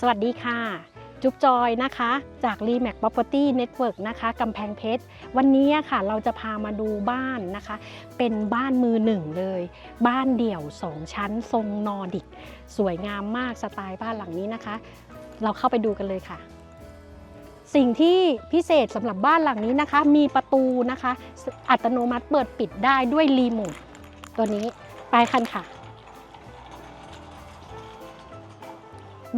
สวัสดีค่ะ จุ๊บจอยนะคะ จาก r e m a x Property Network นะคะกำแพงเพชร วันนี้ค่ะเราจะพามาดูบ้านนะคะ เป็นบ้านมือหนึ่งเลย บ้านเดี่ยว 2 ชั้นทรงนอร์ดิก สวยงามมากสไตล์บ้านหลังนี้นะคะ เราเข้าไปดูกันเลยค่ะสิ่งที่พิเศษสำหรับบ้านหลังนี้นะคะ มีประตูนะคะ อัตโนมัติเปิดปิดได้ด้วยรีโมทตัวนี้ไปคันค่ะ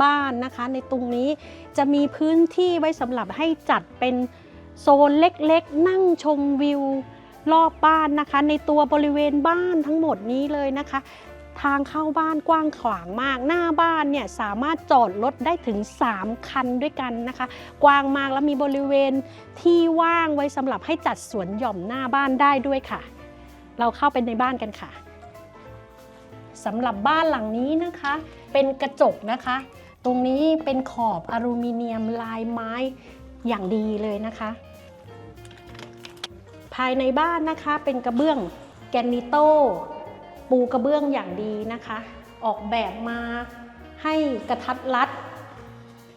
บ้านนะคะ ในตรงนี้จะมีพื้นที่ไว้สำหรับให้จัดเป็นโซนเล็กๆ นั่งชมวิวรอบบ้านนะคะ ในตัวบริเวณบ้านทั้งหมดนี้เลยนะคะ ทางเข้าบ้านกว้างขวางมาก หน้าบ้านเนี่ยสามารถจอดรถได้ถึง 3 คันด้วยกันนะคะ กว้างมากแล้วมีบริเวณที่ว่างไว้สำหรับให้จัดสวนหย่อมหน้าบ้านได้ด้วยค่ะ เราเข้าไปในบ้านกันค่ะสำหรับบ้านหลังนี้นะคะ เป็นกระจกนะคะ รงนี้เป็นขอบอลูมิเนียมลายไม้อย่างดีเลยนะคะ ภายในบ้านนะคะเป็นกระเบื้องแกรนิโตปูกระเบื้องอย่างดีนะคะ ออกแบบมาให้กระทัดรัด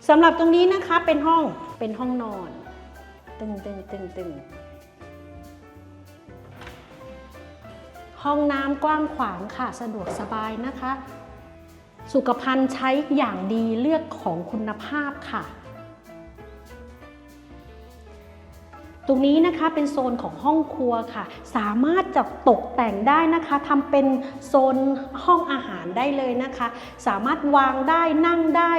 สำหรับตรงนี้นะคะเป็นห้องเป็นห้องนอน ตึงตึงตึงตึงห้องน้ำกว้างขวางค่ะ สะดวกสบายนะคะ สุขภัณฑ์ใช้อย่างดีเลือกของคุณภาพค่ะ ตรงนี้นะคะเป็นโซนของห้องครัวค่ะ สามารถจัดตกแต่งได้นะคะทำเป็นโซนห้องอาหารได้เลยนะคะ สามารถวางได้นั่งได้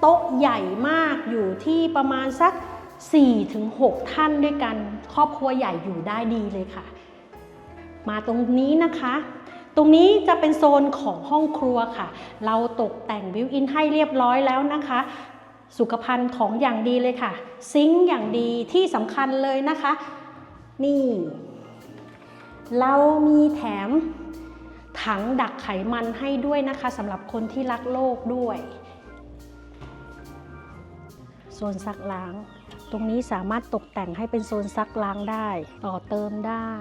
โต๊ะใหญ่มากอยู่ที่ประมาณสัก 4-6 ท่านด้วยกัน ครอบครัวใหญ่อยู่ได้ดีเลยค่ะ มาตรงนี้นะคะ ตรงนี้จะเป็นโซนของห้องครัวค่ะ เราตกแต่งบิวอินให้เรียบร้อยแล้วนะคะ สุขภัณฑ์ของอย่างดีเลยค่ะ ซิงค์อย่างดีที่สำคัญเลยนะคะ นี่ เรามีแถมถังดักไขมันให้ด้วยนะคะสำหรับคนที่รักโลกด้วยโซนซักล้าง ตรงนี้สามารถตกแต่งให้เป็นโซนซักล้างได้ ต่อเติมได้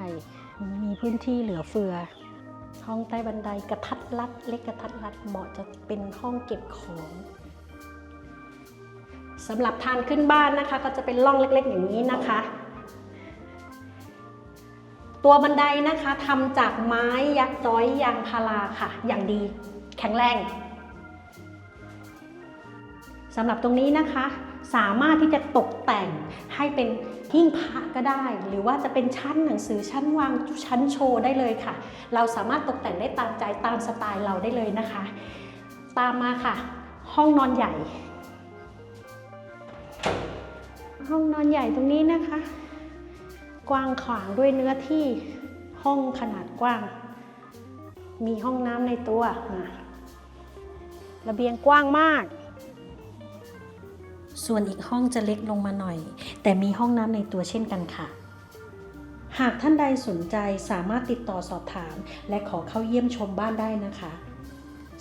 มีพื้นที่เหลือเฟือ ห้องใต้บันไดกระทัดรัด เล็กกระทัดรัดเหมาะจะเป็นห้องเก็บของสำหรับทางขึ้นบ้านนะคะ ก็จะเป็นร่องเล็กๆ อย่างนี้นะคะ ตัวบันไดนะคะทำจากไม้ยักษ์จ้อยยางพาราค่ะ อย่างดี แข็งแรงสำหรับตรงนี้นะคะ สามารถที่จะตกแต่งให้เป็นหิ้งพระก็ได้ หรือว่าจะเป็นชั้นหนังสือชั้นวางชั้นโชว์ได้เลยค่ะ เราสามารถตกแต่งได้ตามใจตามสไตล์เราได้เลยนะคะ ตามมาค่ะ ห้องนอนใหญ่ ห้องนอนใหญ่ตรงนี้นะคะ กว้างขวางด้วยเนื้อที่ห้องขนาดกว้าง มีห้องน้ำในตัวระเบียงกว้างมาก ส่วนอีกห้องจะเล็กลงมาหน่อย แต่มีห้องน้ำในตัวเช่นกันค่ะ หากท่านใดสนใจสามารถติดต่อสอบถาม และขอเข้าเยี่ยมชมบ้านได้นะคะ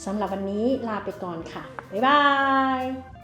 สำหรับวันนี้ลาไปก่อนค่ะ บ๊ายบาย